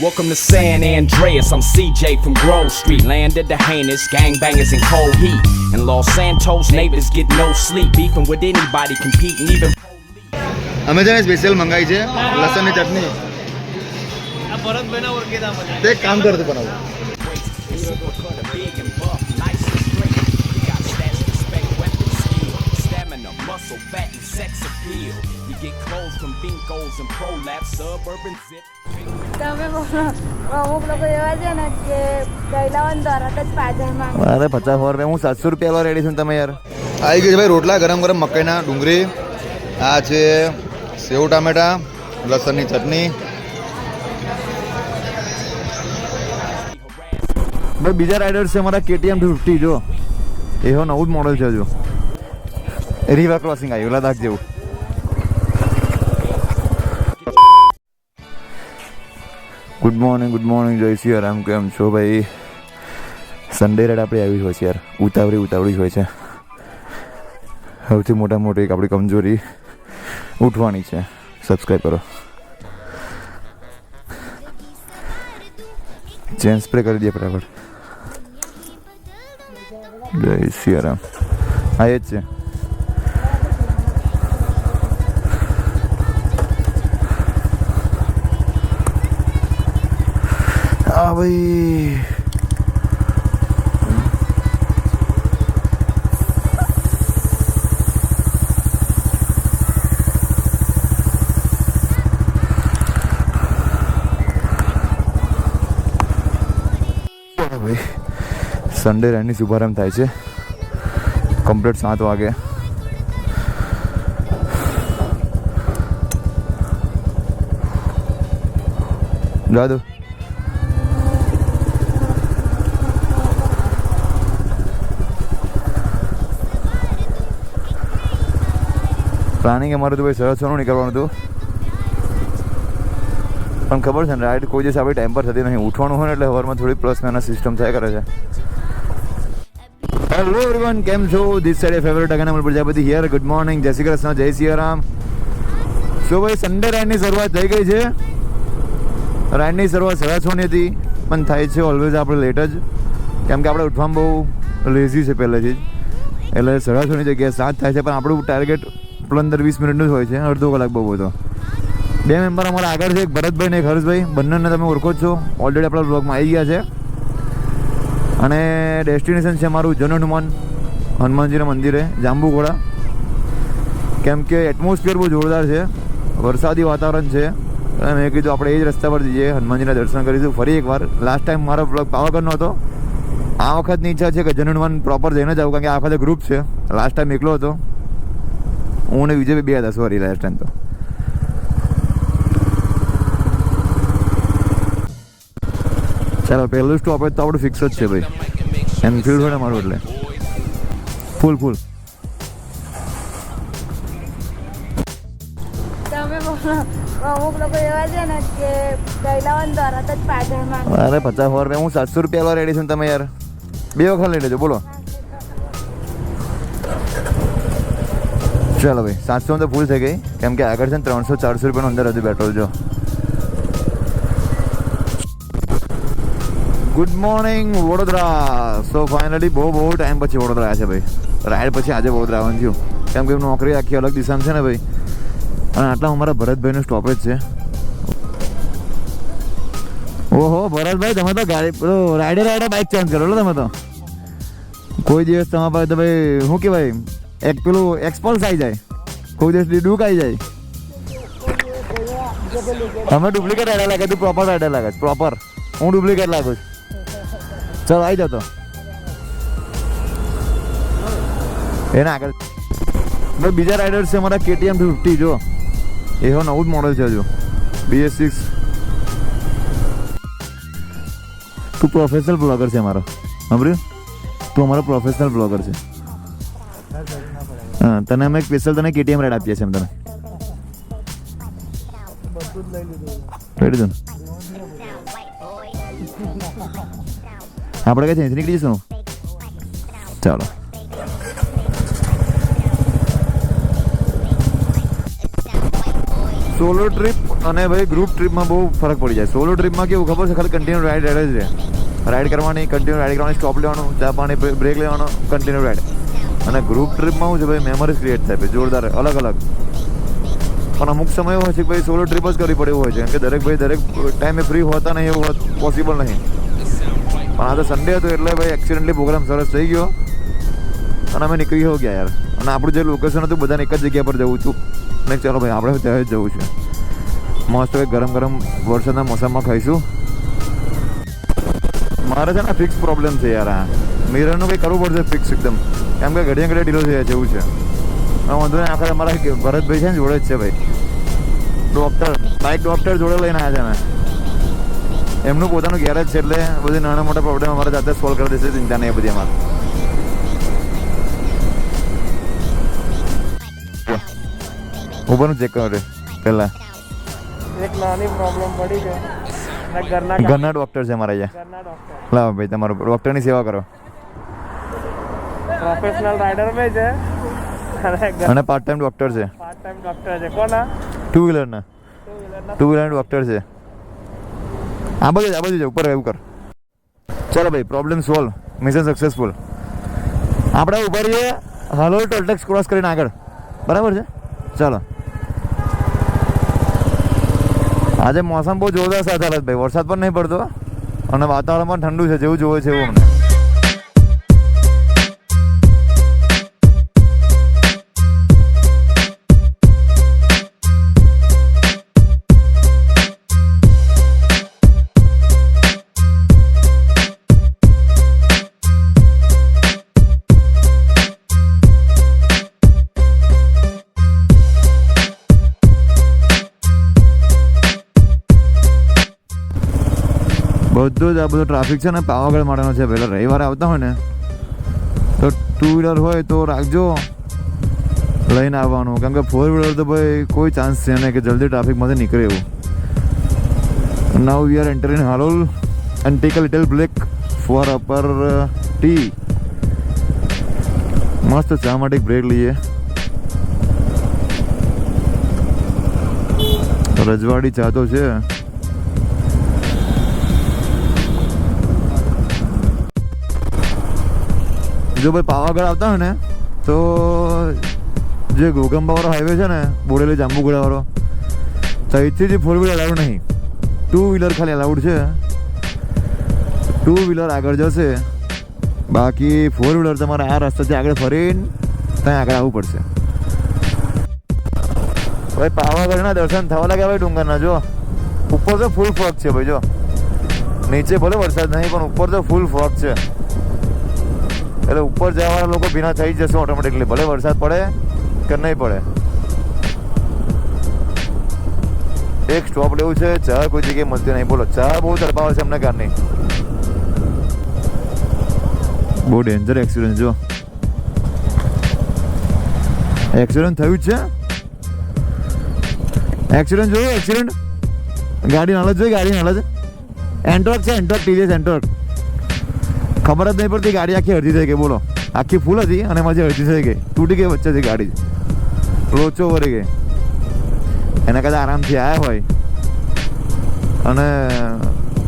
Welcome to San Andreas. I'm CJ from Grove Street, land of the heinous gangbangers in cold heat. And Los Santos neighbors get no sleep, beefing with anybody, competing even. અમે છે ને special મંગાવી છે લસણની ચટણી આ ભરતભાઈના ઓળખીતા મને તે એક કામ કરતું બનાવો Supercutter, big and buff, nice and straight. We got stats, respect, weapon, skill, stamina, muscle, fat, and sex appeal. Get clothes from Binkos and prolapse, suburban zip. અરે પચાસ સો રૂપિયા હું સાતસો રૂપિયા રેડી છું તમે યાર. આવી ગયું છે ભાઈ રોટલા ગરમ ગરમ મકાઈના ડુંગળી. આ છે સેવ ટામેટા લસણની ચટણી. ભાઈ બીજા રાઇડર છે અમારા કેટીએમ ફિફ્ટી જો. એવો નવું જ મોડલ છે હજુ. રિવર ક્રોસિંગ આવ્યું લદાખ જેવું. ગુડ મોર્નિંગ ગુડ મોર્નિંગ જય શ્રી રામ, કેમ છો ભાઈ? સન્ડે રાઈડ આપણે આવી હોય છે યાર. ઉતાવળી ઉતાવળી હોય છે. સૌથી મોટા મોટી એક આપણી કમજોરી ઉઠવાની છે. સબસ્ક્રાઈબ કરો. ચેન સ્પ્રે કરી દઈએ બરાબર જય સિયારામ આ એ જ છે. ભાઈ સન્ડે રેની શુભારંભ થાય છે. કમ્પ્લીટ સાત વાગે. જવા પ્લાનિંગ અમારું તો ભાઈ સરસ સોનું નીકળવાનું હતું પણ ખબર છે ને, રાઈડ કોઈ દિવસ આપણી ટાઈમ પર થતી નહીં ઉઠવાનું હોય ને એટલે હવારમાં થોડી પ્લસ માઇનસ સિસ્ટમ થયા કરે છે. હેલો એવરીવન કેમ છો? ધીસ સાઈડ ફેવરેટ અગાના પ્રજાપતિ હિયર ગુડ મોર્નિંગ જય શ્રી કૃષ્ણ, જય સિયારામ સો ભાઈ સન્ડે રાઈડની શરૂઆત થઈ ગઈ છે. રાઈડની શરૂઆત સરસ છની હતી, પણ થાય છે ઓલવેઝ આપણે લેટ જ. કેમ કે આપણે ઉઠવામાં બહુ લેઝી છે પહેલેથી જ. એટલે સરસ છની જગ્યાએ સાત થાય છે, પણ આપણું ટાર્ગેટ પંદર વીસ મિનિટનું જ હોય છે, અડધો કલાક બહુ બધો બે મેમ્બર અમારા આગળ છે, એક ભરતભાઈ ને હર્ષભાઈ. બંનેને તમે ઓળખો છો. ઓલરેડી આપણા બ્લોગમાં આવી ગયા છે. અને ડેસ્ટિનેશન છે અમારું જન હનુમાન હનુમાનજીના મંદિરે, જાંબુઘોડા. કેમ કે એટમોસ્ફિયર બહુ જોરદાર છે, વરસાદી વાતાવરણ છે. અને મેં કીધું આપણે એ જ રસ્તા પર જઈએ, હનુમાનજીના દર્શન કરીશું. ફરી એકવાર લાસ્ટ ટાઈમ મારો બ્લોગ પાવાગઢનો હતો. આ વખતની ઈચ્છા છે કે જન હનુમાન પ્રોપર જઈને જ આવું, કારણ કે આ વખતે ગ્રુપ છે. લાસ્ટ ટાઈમ એકલો હતો. હું ને વિજય બે હતા સોરી લાસ્ટ ટાઈમ તો. ચાલો પહેલું સ્ટોપ તો આપણું ફિક્સ જ છે ભાઈ. એનફિલ્ડ હોય ને મારું એટલે. ફૂલ ફૂલ અરે પચાસ સો રૂપિયા હું સાતસો રૂપિયા રેડી છું તમે યાર. બે વખત લઈ લેજો બોલો. ચાલો ભાઈ, સાતસો તો ફૂલ થઈ ગઈ. કેમ કે આગળ છે ને ત્રણસો, ચારસો રૂપિયાનું અંદર હતું પેટ્રોલ જો. Good morning Vadodara. So finally બહુ બહુ ટાઈમ પછી વડોદરા આવ્યા છે ભાઈ. રાઈડ પછી આજે વડોદરા આવવાનું થયું. કેમ કે નોકરી આખી અલગ દિશામાં છે ને ભાઈ. અને આટલા અમારા ભરતભાઈનું સ્ટોપેજ છે. ઓહો, ભરતભાઈ, તમે તો ગાડી, પેલો રાઈડે રાઈડે બાઇક ચેન્જ કરો તમે તો. કોઈ દિવસ તમારા પાસે તો ભાઈ, શું કહેવાય? એક પેલું એક્સપલ્સ આવી જાય. કોઈ દિવસ ડુક આવી જાય. તમે ડુપ્લિકેટ રાઈડર લાગે તું પ્રોપર રાઈડર લાગે પ્રોપર હું ડુપ્લિકેટ લાગુ છું. ચાલો આવી જાવ તો. એના આગળ. ભાઈ, બીજા રાઇડર્સ છે અમારા કેટીએમ ફિફ્ટી જો. એવો નવું જ મોડલ છે હજુ. બીએસ સિક્સ તું પ્રોફેશનલ બ્લોગર છે અમારો સાંભળ્યું? તું અમારો પ્રોફેશનલ બ્લોગર છે. હા, તને અમે સ્પેશિયલ તને કેટીએમ રાઈડ આપીએ છીએ એમ તને. આપણે કઈ નીકળી જઈશું? ચાલો. સોલો ટ્રીપ અને ભાઈ ગ્રુપ ટ્રીપમાં બહુ ફરક પડી જાય. સોલો ટ્રીપમાં કેવું ખબર છે, ખાલી કન્ટિન્યુ રાઈડ રાઈડ જ રહે. રાઈડ કરવાની કન્ટિન્યુ રાઈડ કરવાની સ્ટોપ લેવાનું, ચા પાણી બ્રેક લેવાનો કન્ટિન્યુ રાઈડ અને ગ્રુપ ટ્રીપમાં શું છે ભાઈ મેમરીઝ ક્રિએટ થાય, ભાઈ જોરદાર અલગ અલગ પણ અમુક સમય હોય છે કે ભાઈ સોલો ટ્રીપ જ કરવી પડે એવું હોય છે, કેમ કે દરેક ભાઈ દરેક ટાઈમે ફ્રી હોતા નહીં એવું પોસિબલ નહીં. પણ આ તો સન્ડે હતો એટલે ભાઈ એક્સિડન્ટલી પ્રોગ્રામ સરસ થઈ ગયો. અને અમે નીકળી હો ગયા યાર. અને આપણું જે લોકેશન હતું, બધાને એક જ જગ્યા પર જવું છું અને ચાલો ભાઈ, આપણે ત્યાં જ જવું છે. મસ્ત ભાઈ ગરમ ગરમ વરસાદના મોસમમાં ખાઈશું. મારે છે ને ફિક્સ પ્રોબ્લેમ છે યાર આ. મિરરનું કંઈ કરવું પડશે ફિક્સ એકદમ. કેમ કે ઘડીએ ઘડીએ ઢીલો થઈ જાય છે વાંધો નહીં આખરે અમારા ભરતભાઈ છે ને જોડે જ છે ભાઈ. ડૉક્ટર બાઇક ડૉક્ટર જોડે લઈને આવ્યા છે ને એમનું પોતાનું ગેરેજ છે એટલે બધી નાના મોટા પ્રોબ્લેમ અમારે જાતે સોલ્વ કરી દેશે ચિંતા નહીં બધી અમારે. ઉપરનું ચેક કરો પહેલા. એક નાની પ્રોબ્લેમ પડી છે. ઘરના ઘરના ડૉક્ટર છે મારા અહીંયા. લાવો ભાઈ તમારો ડૉક્ટરની સેવા કરો. પ્રોફેશનલ રાઇડર મે છે. અને પાર્ટ ટાઈમ ડોક્ટર છે. પાર્ટ ટાઈમ ડોક્ટર છે. કોના? ટુ વ્હીલરના ટુ વ્હીલર ડોક્ટર છે. આ બાજુ જ, આ બાજુ જ, ઉપર એવું કર. ચાલો ભાઈ પ્રોબ્લેમ સોલ્વ મિશન સક્સેસફુલ આપણે ઊભા રહીએ હાલોલ ટોલટેક્સ ક્રોસ કરીને આગળ. બરાબર છે? ચાલો. આજે મોસમ બહુ જોરદાર સાથે હાલત ભાઈ. વરસાદ પણ નહીં પડતો અને વાતાવરણ પણ ઠંડુ છે જેવું જોવે છે એવું અમને. બધું જ આ બધો ટ્રાફિક છે ને પાવાગઢ માટેનો છે. પહેલાં રવિવારે આવતા હોય ને, તો ટુ વ્હીલર હોય તો રાખજો. લઈને આવવાનું. કેમ કે ફોર વ્હીલર તો ભાઈ કોઈ ચાન્સ છે નહીં કે જલ્દી ટ્રાફિકમાંથી નીકળે એવું. Now we are enter in Halol and take a little break for upper tea મસ્ત ચા માટે બ્રેક લઈએ. રજવાડી ચા તો છે. જો ભાઈ પાવાગઢ આવતા હોય ને, તો જે ગોગંબાવાળો હાઈવે છે ને, બોડેલી જાંબુગોડાવાળો ત્યાંથી જ ફોર વ્હીલર અલાઉડ નહીં. ટુ વ્હીલર ખાલી અલાઉડ છે. ટુ વ્હીલર આગળ જશે. બાકી ફોર વ્હીલર તમારે આ રસ્તાથી આગળ ફરીને ત્યાં આગળ આવવું પડશે. ભાઈ પાવાગઢના દર્શન થવા લાગ્યા ભાઈ ડુંગરના, જો. ઉપર તો ફૂલ ફોગ છે ભાઈ, જો. નીચે ભલે વરસાદ નહીં, પણ ઉપર તો ફૂલ ફોગ છે. એટલે ઉપર જવાવાળા લોકો ભીના થઈ જશે ઓટોમેટિકલી ભલે વરસાદ પડે કે નહીં પડે. એક સ્ટોપ લેવું છે, ચા કોઈ જગ્યાએ મળતી નહીં. બોલો, ચા બહુ તડપાવે છે એમને કારની બહુ ડેન્જર એક્સિડન્ટ જો. એક્સિડન્ટ થયું જ છે? એક્સિડન્ટ જોયું એક્સિડન્ટ ગાડી હાલત જોઈ ગાડી હાલત એન્ટોર્ક છે એન્ટોર્ક ટીવીએસ એન્ટોર્ક ખબર જ નહીં પડતી ગાડી આખી અડધી થઈ ગઈ, બોલો. આખી ફૂલ હતી અને મજા અડધી થઈ ગઈ. તૂટી ગઈ વચ્ચેથી ગાડી. લોચો વળી ગઈ. એના કદાચ આરામથી આવ્યા હોય. અને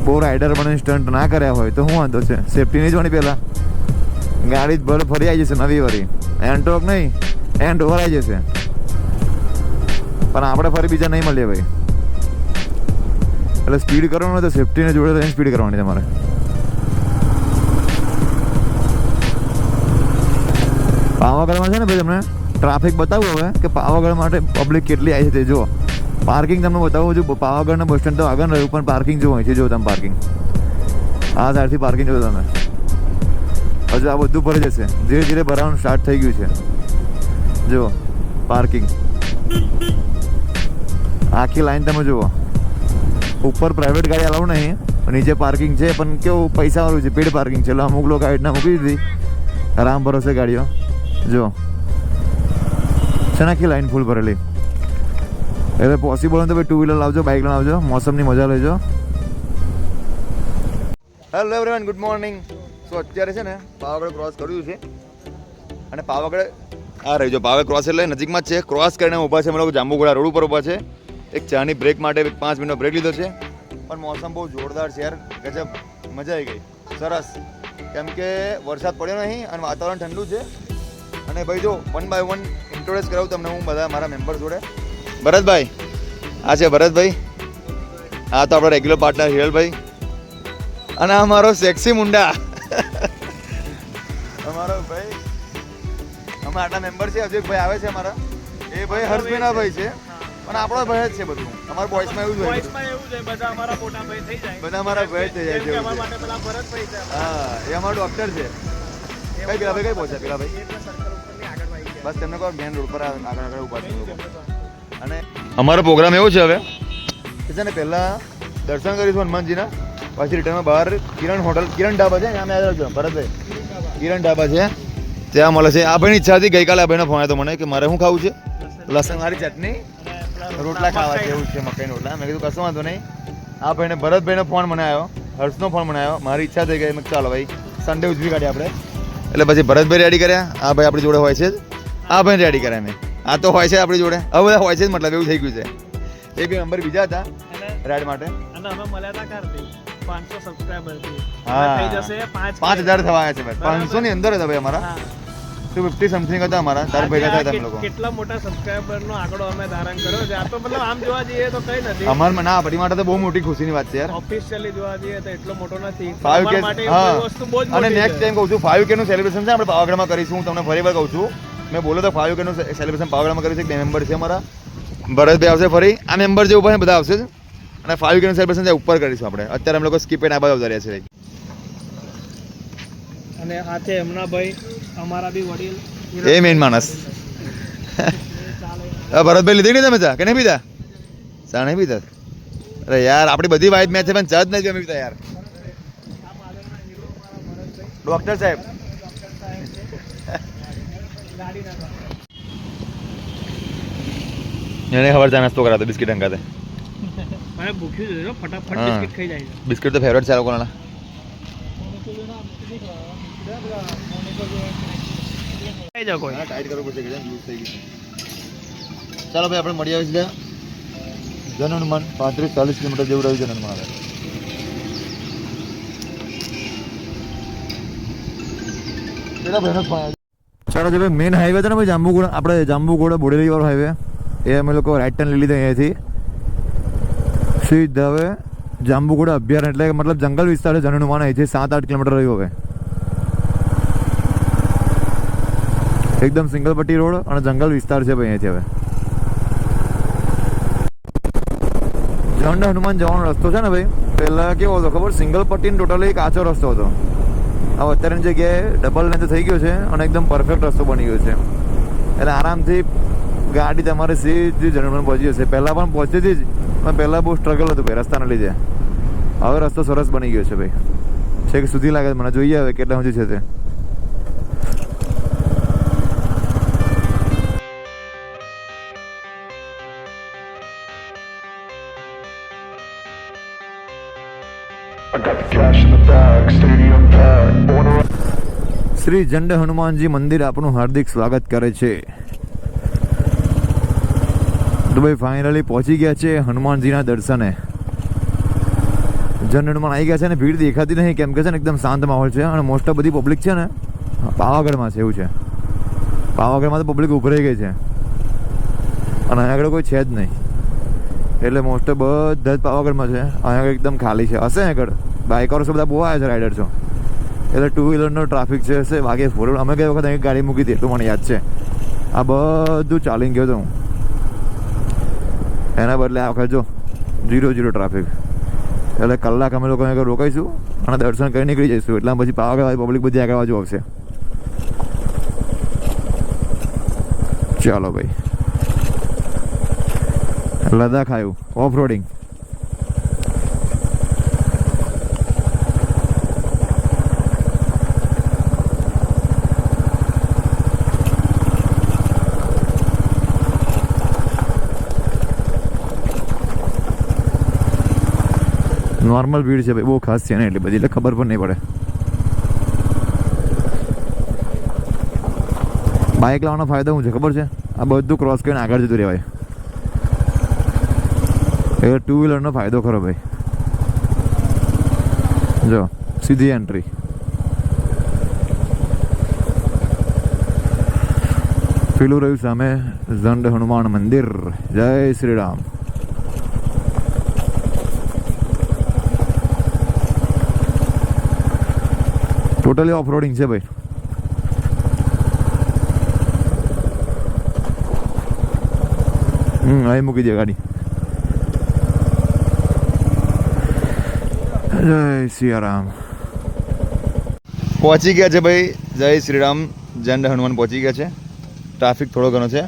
બહુ રાઈડર પણ સ્ટન્ટ ના કર્યા હોય, તો શું વાંધો છે? સેફટી નહીં જોવાની પહેલાં. ગાડી ભલે ફરી આવી જશે નવી વરી એન્ટોક નહીં એન્ડ ઓવર આવી જશે. પણ આપણે ફરી બીજા નહીં મળીએ ભાઈ. એટલે સ્પીડ કરવાનું તો સેફટીને જોડે રહીને સ્પીડ કરવાની તમારે. પાવાગઢમાં છે ને ભાઈ તમને ટ્રાફિક બતાવું હવે કે પાવાગઢ માટે પબ્લિક કેટલી આવી છે તે જુઓ. પાર્કિંગ તમને બતાવું છું, પાવાગઢના બસ સ્ટેન્ડ તો આગળ રહ્યું, પણ પાર્કિંગ જુઓ છે જો તમે પાર્કિંગ આ સાઈડથી પાર્કિંગ જોયું તમે. હજુ આ બધું ભરી જશે. ધીરે ધીરે ભરાવાનું સ્ટાર્ટ થઈ ગયું છે. જુઓ પાર્કિંગ આખી લાઈન તમે જુઓ. ઉપર પ્રાઇવેટ ગાડી અલાઉ નહીં નીચે પાર્કિંગ છે, પણ કેવું પૈસાવાળું છે પેડ પાર્કિંગ છે. એટલે અમુક લોકો ગાડીના મૂકી દીધી. રામ ભરોસે ગાડીઓ. જો. શેનાખી લાઈન ફૂલ ભરેલી? એટલે પોસિબલ હોય તો ભાઈ ટુ વ્હીલર લાવજો બાઇક લાવજો, મોસમની મજા લેજો. Hello everyone good morning so અત્યારે છે ને પાવાગઢ ક્રોસ કર્યું છે. અને પાવાગઢ આ રહી જો પાવે ક્રોસ એટલે નજીકમાં છે. ક્રોસ કરીને ઊભા છે અમે લોકો જાંબુગોડા રોડ ઉપર ઊભા છે. એક ચાની બ્રેક માટે પાંચ મિનિટનો બ્રેક લીધો છે. પણ મોસમ બહુ જોરદાર છે યાર, ગજબ. મજા આવી ગઈ. સરસ. કેમ કે વરસાદ પડ્યો નહીં અને વાતાવરણ ઠંડુ છે. અને ભાઈ જો વન બાય વન ઇન્ટ્રોડ્યુસ કરાવું તમને હું બધા મારા મેમ્બર જોડે. ભરતભાઈ આ છે ભરતભાઈ. આ તો આપણો રેગ્યુલર પાર્ટનર હિરલભાઈ. અને આ મારો સેક્સી મુંડા. અમારો ભાઈ અમે આટલા મેમ્બર છે હજુ ભાઈ આવે છે અમારા. એ ભાઈ હર્ષભાઈના ભાઈ છે. પણ આપણો ભાઈ જ છે બધું. અમારા બોய்સમાં એવું જ હોય બધું. વોઇસમાં એવું છે બધા અમારા મોટા ભાઈ થઈ જાય. બધા અમારા ભાઈ થઈ જાય છે અમારા માટે પેલા ભરતભાઈ છે. હા એ અમારો ડોક્ટર છે. કઈ પેલા ભાઈ કઈ પહોંચ્યા પેલા ભાઈ? બસ તેમને કહો મેન રોડ પર આગળ આગળ ઊભા છે લોકો. અને અમારો પ્રોગ્રામ એવો છે હવે? કે છે ને પહેલાં દર્શન કરીશું હનુમાનજીના પછી રિટર્નમાં બહાર કિરણ હોટલ કિરણ ઢાબા છે અમે આવ્યા છો ભરતભાઈ. કિરણ ઢાબા છે ત્યાં મળે છે. આ ભાઈની ઈચ્છા હતી ગઈકાલે આ ભાઈનો ફોન આવ્યો મને કે મારે શું ખાવું છે? લસણ વાળી ચટણી રોટલા ખાવા છે એવું છે મકાઈના રોટલા. મેં કીધું કશું વાંધો નહીં. આ ભાઈને ભરતભાઈનો ફોન મને આવ્યો હર્ષનો ફોન મને આવ્યો મારી ઈચ્છા થઈ ગઈ મેં ચાલો ભાઈ સન્ડે ઉજવી કાઢીએ આપણે. એટલે પછી ભરતભાઈ રેડી કર્યા? આ ભાઈ આપણી જોડે હોય છે જ? આ ભાઈ રેડી કરે મેં. આ તો હોય છે આપણી જોડે. હવે બધા હોય છે જ મતલબ એવું થઈ ગયું છે. એક બી નંબર બીજા હતા રાઈડ માટે. અને અમે મળ્યા હતા ક્યારથી પાંચસો સબસ્ક્રાઈબરથી. હા. થઈ જશે પાંચ હજાર થવા આવ્યા છે ભાઈ. પાંચસો ની અંદર હતા ભાઈ અમારા. ટુ ફિફ્ટી સમથિંગ હતા અમારા? તાર ભેગા થયા તમે લોકો. કેટલા મોટા સબસ્ક્રાઈબર નો આંકડો અમે ધારણ કર્યો છે. આ તો મતલબ આમ જોવા જઈએ તો કઈ નથી. અમાર ના આપણી માટે તો બહુ મોટી ખુશીની વાત છે યાર. ઓફિશિયલી જોવા જઈએ તો એટલો મોટો નથી. ફાઈવ કે માટે એ હા વસ્તુ બહુ જ અને નેક્સ્ટ ટાઈમ કહું છું ફાઈવ કે નું સેલિબ્રેશન છે આપણે પાવાગઢમાં કરીશું હું તમને ફરી વાર કહું છું. મેં બોલો તો ફાઈવ કે સેલિબ્રેશન પાવાગઢમાં કરીશું છે બે મેમ્બર છે અમારા. ભરતભાઈ આવશે ફરી. આ મેમ્બર જે ઊભા છે બધા આવશે અને ફાઈવ કેનું સેલિબ્રેશન છે ઉપર કરીશું આપણે. અત્યારે અમે લોકો સ્કીપ આ બાજુ વધારે છે અને આ છે એમના ભાઈ અમારા બી વડીલ. એ મેઇન માણસ. ભરતભાઈ લીધી નહીં તમે ચા? કે નહીં પીધા? ચા નહીં પીધા? અરે યાર આપણી બધી વાઇફ મેચ છે પણ ચા જ નહીં પીતા યાર. ડોક્ટર સાહેબ એને ખબર ચા નાસ્તો કરાતો બિસ્કિટ અંગાતે. મને ભૂખ્યું છે જો ફટાફટ બિસ્કિટ ખાઈ જાય બિસ્કિટ તો ફેવરેટ છે લોકોના. ખાઈ જાઓ કોઈ. ટાઈટ કરવું પડશે કે યુઝ થઈ ગયું ચાલો ભાઈ આપણે મળી આવી જન હનુમાન પાંત્રીસ ચાલીસ કિલોમીટર જેવું રહ્યું જન હનુમાન આવે ચાલો ભાઈ મેઇન હાઈવે છે ને ભાઈ જાંબુગોડા આપણે જાંબુગોડા બોડેલી વાળો હાઈવે એ અમે લોકો રાઈટ ટર્ન લઈ લીધો અહીંયાથી. સીધા હવે જાંબુગોડા અભયારણ્ય એટલે મતલબ જંગલ વિસ્તાર છે જન હનુમાન અહીંથી સાત આઠ કિલોમીટર રહ્યું હવે. એકદમ સિંગલ પટ્ટી રોડ અને જંગલ વિસ્તાર છે ભાઈ અહીંયાથી હવે. જંડ હનુમાન જવાનો રસ્તો છે ને ભાઈ, પહેલાં કેવો હતો ખબર? સિંગલ ટોટલી કાચો રસ્તો હતો. હવે અત્યારની જગ્યાએ ડબલ લેન્થ થઈ ગયો છે અને એકદમ પરફેક્ટ રસ્તો બની ગયો છે. એટલે આરામથી ગાડી તમારે સીધી જનરલ પહોંચી જશે, પહેલાં પણ પહોંચી હતી જ, પણ પહેલાં બહુ સ્ટ્રગલ હતું ભાઈ, રસ્તાના લીધે. હવે રસ્તો સરસ બની ગયો છે ભાઈ. છેક સુધી લાગે મને જોઈએ હવે કેટલા સુધી છે તે. શ્રી જંડ હનુમાનજી મંદિર આપનું હાર્દિક સ્વાગત કરે છે. તો ભાઈ ફાઇનલી પહોંચી ગયા છે હનુમાનજીના દર્શને. જનરલમાં આવી ગયા છે ને ભીડ દેખાતી નહીં, કેમ કે છે ને એકદમ શાંત માહોલ છે અને મોસ્ટ ઓફ બધી પબ્લિક છે ને, પાવાગઢમાં છે એવું છે. પાવાગઢમાં તો પબ્લિક ઉભરાઈ ગઈ છે. અને અહીંયા આગળ કોઈ છે જ નહીં. એટલે મોસ્ટ બધા જ પાવાગઢમાં છે. અહીંયા આગળ એકદમ ખાલી છે. હશે આગળ? બાઇકરો બધા બહુ આવ્યા છે રાઇડર છો એટલે ટુ વ્હીલરનો ટ્રાફિક છે, હશે. વાગે ફોર વ્હીલર અમે ગઈ વખત અહીં ગાડી મૂકી હતી, એટલું મને યાદ છે. આ બધું ચાલીને ગયો હતો હું. એના બદલે આ વખત જો જીરો જીરો ટ્રાફિક એટલે કલાક અમે લોકો રોકાઈશું અને દર્શન કરી નીકળી જઈશું. એટલા પછી પાવાગઢ પબ્લિક બધી આગળ બાજુ આવશે. ચાલો ભાઈ. લદાખ આવ્યું. ઓફ રોડિંગ નોર્મલ ભીડ છે ભાઈ બહુ ખાસ છે ને એટલી બધી એટલે ખબર પણ નહીં પડે બાઇક લાવવાનો ફાયદો શું છે ખબર છે આ બધું ક્રોસ કરીને આગળ જતું રહેવાય એ ટુ વ્હીલરનો ફાયદો ખરો ભાઈ જો સીધી એન્ટ્રી પેલું રહ્યું સામે ઝંડ હનુમાન મંદિર જય Shri Ram totally off roading છે ભાઈ. હમ, અહીં મૂકી દે ગાડી. જય સિયારામ. પહોંચી ગયા છે ભાઈ. જય શ્રીરામ. જંડ હનુમાન પહોંચી ગયા છે. ટ્રાફિક થોડો ઘણો છે.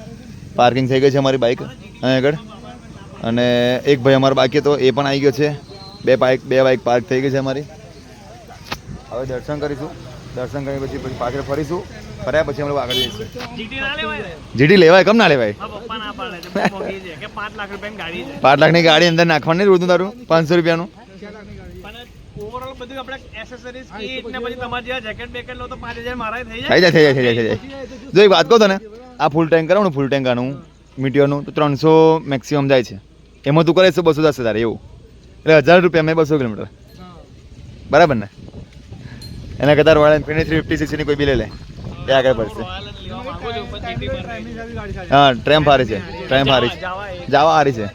પાર્કિંગ થઈ ગઈ છે અમારી બાઇક અહીં આગળ. અને એક ભાઈ અમારો બાકી હતો, એ પણ આવી ગયો છે. બે બાઇક બે બાઇક પાર્ક થઈ ગઈ છે અમારી. હવે દર્શન કરીશું. દર્શન કરી પછી પછી પાછળ ફરીશું. ફર્યા પછી અમે આગળ જઈશું. જીટી લેવાય કેમ ના લેવાય? પાંચ લાખ રૂપિયાની ગાડી લાખની ગાડી અંદર નાખવાની રોજનું તારું? પાંચસો રૂપિયાનું? ઓવરઓલ બધું આપણે એસેસરીઝ કીટ ને પછી તમારે જેવા જેકેટ બેકેટ લો તો પાંચ હજાર મારા થઈ થઈ જાય થઈ જાય થઈ જાય થઈ જાય જો એક વાત કહું તને આ ફૂલ ટેન્ક કરાવું ફૂલ ટેન્ક આનું તો ત્રણસો મેક્સિમમ જાય છે. એમાં તું કરે છે બસો દસ હજાર એવું. એટલે હજાર રૂપિયા મેં બસો કિલોમીટર. બરાબર ને? એના કરતા રોયલ એનફિલ્ડની થ્રી ફિફ્ટી સિક્સની કોઈ બી લઈ લે. એ આગળ પડશે. હા ટ્રેમ હારી છે. ટ્રેમ હારી છે. જાવા હારી છે.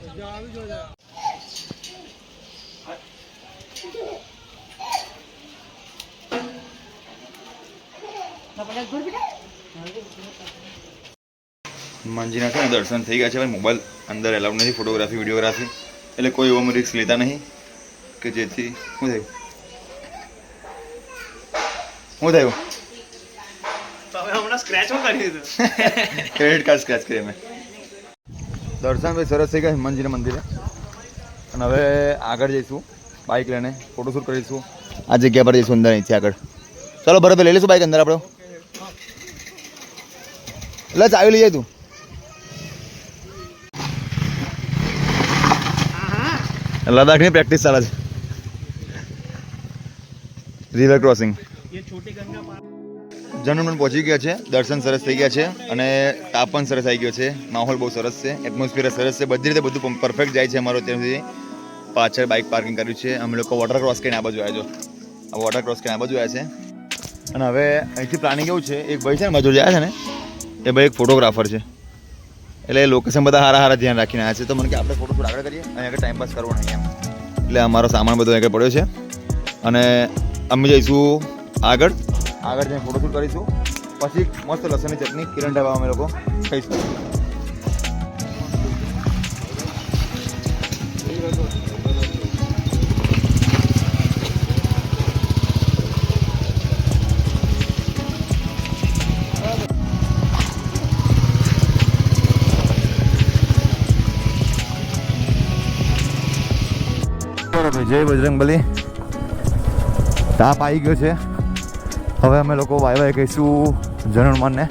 હનુમાનજીના છે દર્શન થઈ ગયા છે ભાઈ. મોબાઈલ અંદર એલાઉડ નથી, ફોટોગ્રાફી, વિડીયોગ્રાફી. એટલે કોઈ એવો રિસ્ક લેતા નહીં કે જેથી, શું થયું? શું થયું? ક્રેડિટ કાર્ડ સ્ક્રેચ કરી અમે. દર્શન ભાઈ સરસ થઈ ગયા હનુમાનજીના મંદિરે. અને હવે આગળ જઈશું બાઇક લઈને ફોટોશૂટ કરીશું. આ જગ્યા પર જઈશું અંદર અહીંથી આગળ. ચાલો બરાબર લઈ લઈશું બાઇક અંદર આપણે. એટલે ચાવી લઈ જાય તું. લદ્દાખની પ્રેક્ટિસ ચાલે છે. રિવર ક્રોસિંગ જન્મન પહોંચી ગયા છે, દર્શન સરસ થઈ ગયા છે અને તાપ પણ સરસ આવી ગયો છે, માહોલ બહુ સરસ છે એટમોસ્ફિયર સરસ છે, બધી રીતે બધું પરફેક્ટ જાય છે અમારો ત્યાં સુધી. પાછળ બાઇક પાર્કિંગ કર્યું છે, અમે લોકો વોટર ક્રોસ કરીને આ બાજુ આવ્યા છો આ વોટર ક્રોસ કરીને આ બાજુ આવ્યા છે. અને હવે અહીંથી પ્લાનિંગ એવું છે, એક ભાઈ છે ને મજૂર જાય છે ને, એ ભાઈ એક ફોટોગ્રાફર છે. એટલે લોકેશન બધા હારા હારા ધ્યાન રાખીને આવ્યા છે. તો મને કે આપણે ફોટો આગળ કરીએ, અહીંયા આગળ ટાઈમ પાસ કરવો નહીં એમ. એટલે અમારો સામાન બધો આગળ પડ્યો છે. અને અમે જઈશું આગળ? આગળ જઈને ફોટોશૂટ કરીશું. પછી મસ્ત લસણની ચટણી કિરણ ઢાબા અમે લોકો ખાઈશું. જય જય બજરંગબલી. તાપ આવી ગયો છે. હવે અમે લોકો વાય વાય કહીશું જનરમાનને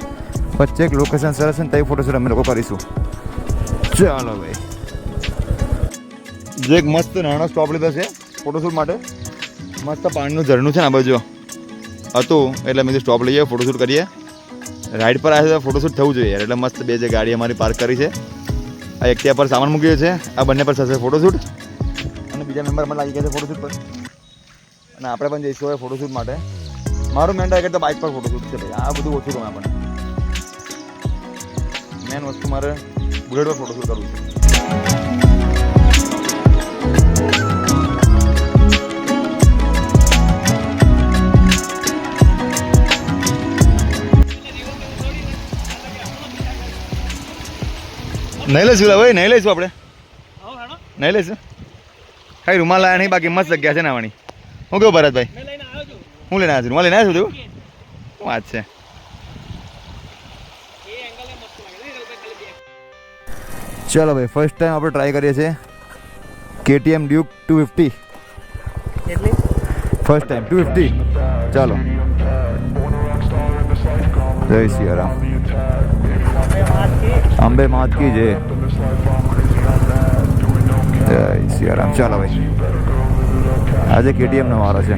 વચ્ચે એક લોકેશન સરસ ને ત્યાં ફોટોશૂટ અમે લોકો કરીશું. ચાલો ભાઈ. જે એક મસ્ત નાનો સ્ટોપ લીધો છે ફોટોશૂટ માટે. મસ્ત પાણીનું ઝરણું છે ને આ બાજુ. હતું, એટલે મેં સ્ટોપ લઈએ ફોટોશૂટ કરીએ. રાઈડ પર આવ્યા છે ફોટોશૂટ થવું જોઈએ એટલે મસ્ત બે જે ગાડી અમારી પાર્ક કરી છે. આ એકટિયા પર સામાન મૂક્યો છે, આ બંને પર થશે ફોટોશૂટ અને બીજા મેમ્બર પણ લાગી ગયા છે ફોટોશૂટ પર. અને આપણે પણ જઈશું હવે ફોટોશૂટ માટે. મારું મેન ટાર્ગેટ તો બાઇક પર ફોટોશૂટ છે ભાઈ. આ બધું ઓછું ગમે આપણને. મેન વસ્તુ મારે બુલેટ પર ફોટોશૂટ કરવું છે. નહીં લઈશું ભાઈ નહીં લઈશું આપણે. નહીં લઈશું ખાઈ રૂમાલ લાયા નહીં બાકી મસ્ત જગ્યા છે નાવાની હું કેવું ભરતભાઈ? મેં લઈને આવ્યો છું? હું લઈને આવ્યો છું લઈને આવ્યો છું તું? શું વાત છે? એ એંગલ મસ્ત લાગે ને ખાલી બે ચાલો ભાઈ ફર્સ્ટ ટાઈમ આપણે ટ્રાય કરીએ છીએ કેટીએમ ડ્યુક ટુ ફિફ્ટી. કેટલી? First time two fifty. ચાલો. જય સિયારામ અંબે માત કી જય. જય સિયારામ ચાલો ભાઈ. આજે કેટીએમ નો વારો છે.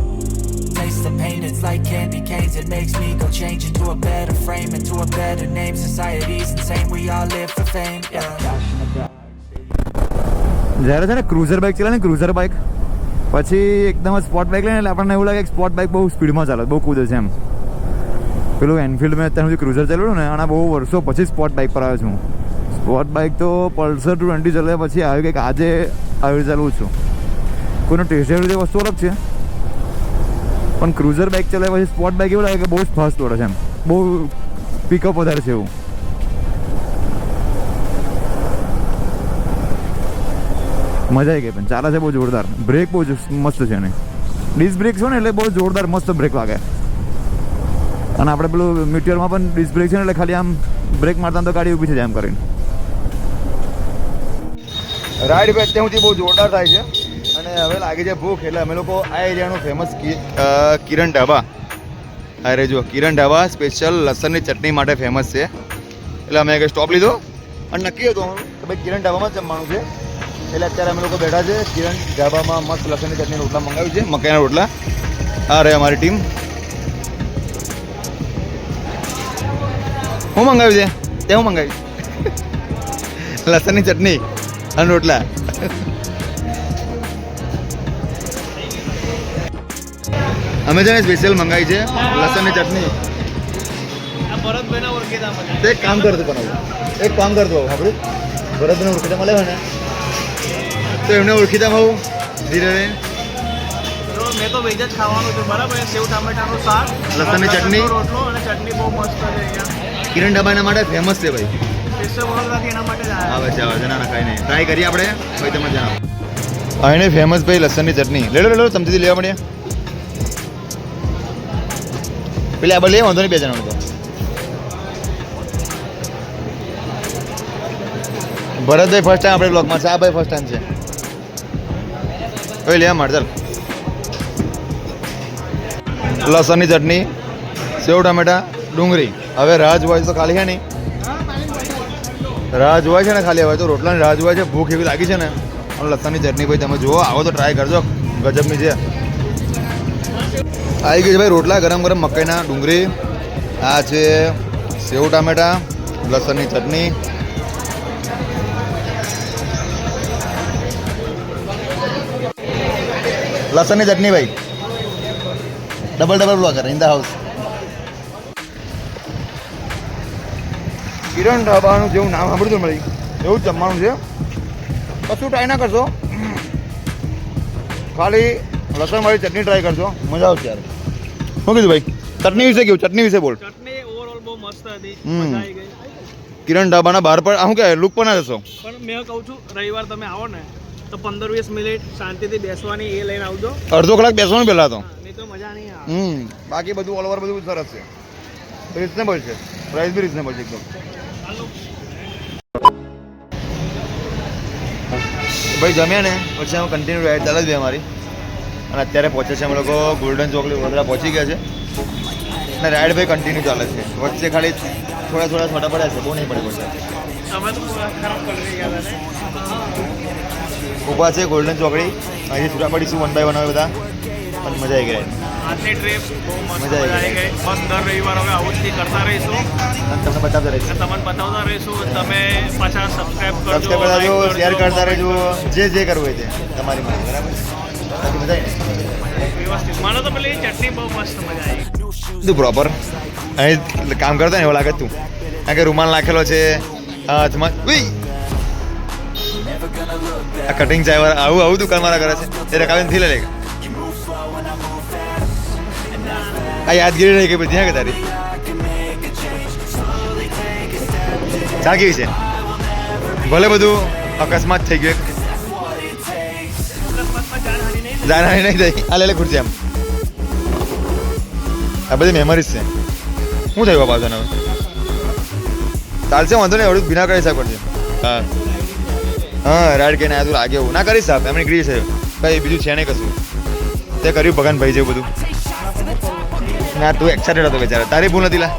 Taste the pain, it's like candy canes. It makes me go change into a better frame, into a better name. Society's insane, we all live for fame. જ્યારે છે ને ક્રુઝર બાઇક ચલાવે ને ક્રુઝર બાઇક પછી એકદમ spot bike લઈને એટલે આપણને એવું લાગે કે સ્પોટ બાઇક બહુ સ્પીડમાં ચાલે બહુ કૂદે છે એમ. પેલું એનફિલ્ડ મેં અત્યાર સુધી ક્રુઝર ચલાવ્યું ને આના બહુ વર્ષો પછી સ્પોટ બાઇક પર આવ્યો છું. સ્પોટ બાઇક તો પલ્સર ટુ ટ્વેન્ટી ચલાવ્યા પછી આવ્યું કંઈક આજે આવી ચાલવું છું. કોઈનો ટેસ્ટ વસ્તુ અલગ છે. પણ ક્રુઝર બાઇક ચલાવ્યા પછી સ્પોર્ટ બાઇક એવું લાગે કે બહુ જ ફાસ્ટ દોડે છે એમ. બહુ પિકઅપ વધારે છે એવું. મજા આવી ગઈ પણ. ચાલે છે બહુ જોરદાર. બ્રેક બહુ મસ્ત છે ને ડિસ્ક બ્રેક છે ને એટલે બહુ જોરદાર મસ્ત બ્રેક લાગે. અને આપણે પેલું મીટિયરમાં પણ ડિસ્ક બ્રેક છે ને એટલે ખાલી આમ બ્રેક મારતા તો ગાડી ઊભી છે આમ કરીને. રાઈડ બેક અત્યાર સુધી બહુ જોરદાર થાય છે. હવે લાગે છે ભૂખ એટલે અમે લોકો આ એરિયાનું ફેમસ કિરણ ઢાબા. અરે જો કિરણ ઢાબા સ્પેશિયલ લસણની ચટણી માટે ફેમસ છે. એટલે અમે આગળ સ્ટોપ લીધો. અને નક્કી હતું કે ભાઈ કિરણ ઢાબામાં જમવાનું છે. એટલે અત્યારે અમે લોકો બેઠા છે. કિરણ ઢાબામાં મસ્ત લસણની ચટણી રોટલા મંગાવ્યું છે. મકાઈના રોટલા. આ રહે અમારી ટીમ. હું મંગાવ્યું છે? તે હું મંગાવ્યું? લસણની ચટણી અને રોટલા. અમે છે ને સ્પેશિયલ મંગાવી છે લસણની ચટણી. ભરતભાઈના એક કામ કરતું બનાવું એક કામ કરતું આપણે ભરતને ઓળખીતા મળે ને તો એમને ઓળખીતા હોઉં ધીરે મેં તો વેજ જ ખાવાનું છે બરાબર સેવ ટામેટાનું શાક લસણની ચટણી. રોટલો અને ચટણી બહુ મસ્ત છે કિરણ ઢાબાના માટે ફેમસ છે ભાઈ. આવે છે આવે છે. ના ના કાંઈ નહીં. ટ્રાય કરીએ આપણે. ભાઈ તમે જણાવો. હા એને ફેમસ ભાઈ લસણની ચટણી. લેડો લેડો તમથી લેવા મળીએ. પેલી આપણે લઈએ વાંધો નહીં, બે જણાનું તો. ભરતભાઈ ફર્સ્ટ ટાઈમ આપણે બ્લોગમાં આ ભાઈ ફર્સ્ટ ટાઈમ છે. કઈ લેવા માર, ચાલ. લસણની ચટણી, સેવ ટામેટા, ડુંગળી. હવે રાહ જોવાય તો ખાલી છે નહીં. રાહ જોવાય છે ને ખાલી, હવે તો રોટલાની રાહ જોવાય છે, ભૂખ એવી લાગી છે ને. અને લસણની ચટણી ભાઈ તમે જુઓ, આવો તો ટ્રાય કરજો. ગજબની છે. આવી ગયું છે ભાઈ રોટલા, ગરમ ગરમ મકાઈના ડુંગળી. આ છે સેવ ટામેટા, લસણની ચટણી. લસણની ચટણી ભાઈ. Double double blogger in the house Kiran ઢાબાનું જેવું નામ સાંભળ્યું મળી એવું જ જમવાનું છે. કશું ટ્રાય ના કરશો. ખાલી લસણવાળી ચટણી ટ્રાય કરશો. મજા આવશે યાર. શું કીધું ભાઈ? ચટણી વિશે કેવું? ચટણી વિશે બોલ. ચટણી ઓવરઓલ બહુ મસ્ત હતી. મજા આવી ગઈ. કિરણ ઢાબાના બહાર પણ શું કહેવાય? લુક પણ જશો. પણ મેં કહું છું રવિવાર તમે આવો ને તો પંદર વીસ મિનિટ શાંતિથી બેસવાની એ લઈને આવજો. અડધો કલાક બેસવાનું પહેલાં તો. નહીં તો મજા નહીં હમ. બાકી બધું ઓલ ઓવર બધું સરસ છે. રિઝનેબલ છે. પ્રાઇસ બી રિઝનેબલ છે એકદમ. ભાઈ જમ્યા ને? પછી અમે કન્ટિન્યુ રાઈડ ચાલે જ ભાઈ અમારી. અને અત્યારે પહોંચે છે અમે લોકો ગોલ્ડન ચોકલી વડોદરા પહોંચી ગયા છે. અને રાઈડ ભાઈ કન્ટિન્યુ ચાલે છે. વચ્ચે ખાલી થોડા થોડા છોટા પડ્યા છે બહુ નહીં પડે પડશે ઊભા છે ગોલ્ડન ચોકડી અહીંથી છૂટા પડીશું વન બાય વન હવે બધા. અને મજા આવી ગઈ. આજની ટ્રીપ બહુ મસ્ત મજા આવી ગઈ. બસ દર રવિવાર હવે આવું જ કરતા રહીશું. તમને બતાવતા રહીશું. તમને બતાવતા રહીશું. તમે પાછા સબસ્ક્રાઇબ કરજો સબસ્ક્રાઈબ કરતા રહેજો શેર કરતા રહેજો. જે જે કરવું હોય તે. તમારી મજા બરાબર? મજા આવી. તો પ્રોપર અહીં કામ કરતા ને એવું લાગે તું. કારણ કે રૂમાલ નાખેલો છે હાથમાં આ કટિંગ ડ્રાઈવર આવું આવું દુકાન મારા કરે છે. ત્યારે કાલે થી લે. આ યાદગીરી રહી ગઈ બધી, હા કે તારી? ચા કેવી છે? ભલે બધું અકસ્માત થઈ ગયું જાનહાનિ નહીં થઈ. આ લે ખુરશી આમ. આ બધી મેમરીઝ છે. શું થયું બાપા તને ચાલશે વાંધો નહીં એવડું બિના કરી શકશે હા. હા રાડ કહીને આવ્યા તું લાગે એવું. ના કરીશ સાહેબ એમ ગ્રી છે. કઈ બીજું છે નહીં કશું. તે કર્યું ભગવાન ભાઈ જેવું બધું. ના તું એક્સાઇટેડ હતો બેચારા તારી ભૂલ નથી લા.